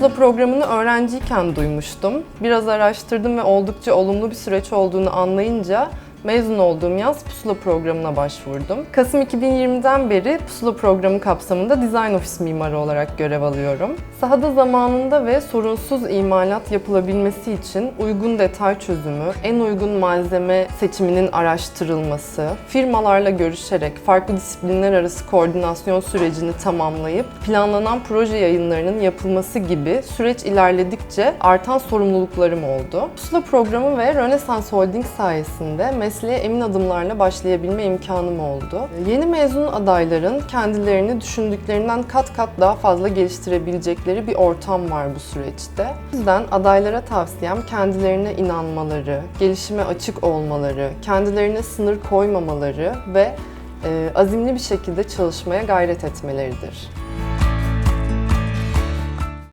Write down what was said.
Pusula programını öğrenciyken duymuştum. Biraz araştırdım ve oldukça olumlu bir süreç olduğunu anlayınca mezun olduğum yaz Pusula programına başvurdum. Kasım 2020'den beri Pusula programı kapsamında Design Office mimarı olarak görev alıyorum. Sahada zamanında ve sorunsuz imalat yapılabilmesi için uygun detay çözümü, en uygun malzeme seçiminin araştırılması, firmalarla görüşerek farklı disiplinler arası koordinasyon sürecini tamamlayıp planlanan proje yayınlarının yapılması gibi süreç ilerledikçe artan sorumluluklarım oldu. Pusula programı ve Rönesans Holding sayesinde mesleğe emin adımlarla başlayabilme imkanım oldu. Yeni mezun adayların kendilerini düşündüklerinden kat kat daha fazla geliştirebilecekleri bir ortam var bu süreçte. O yüzden adaylara tavsiyem kendilerine inanmaları, gelişime açık olmaları, kendilerine sınır koymamaları ve e, azimli bir şekilde çalışmaya gayret etmeleridir.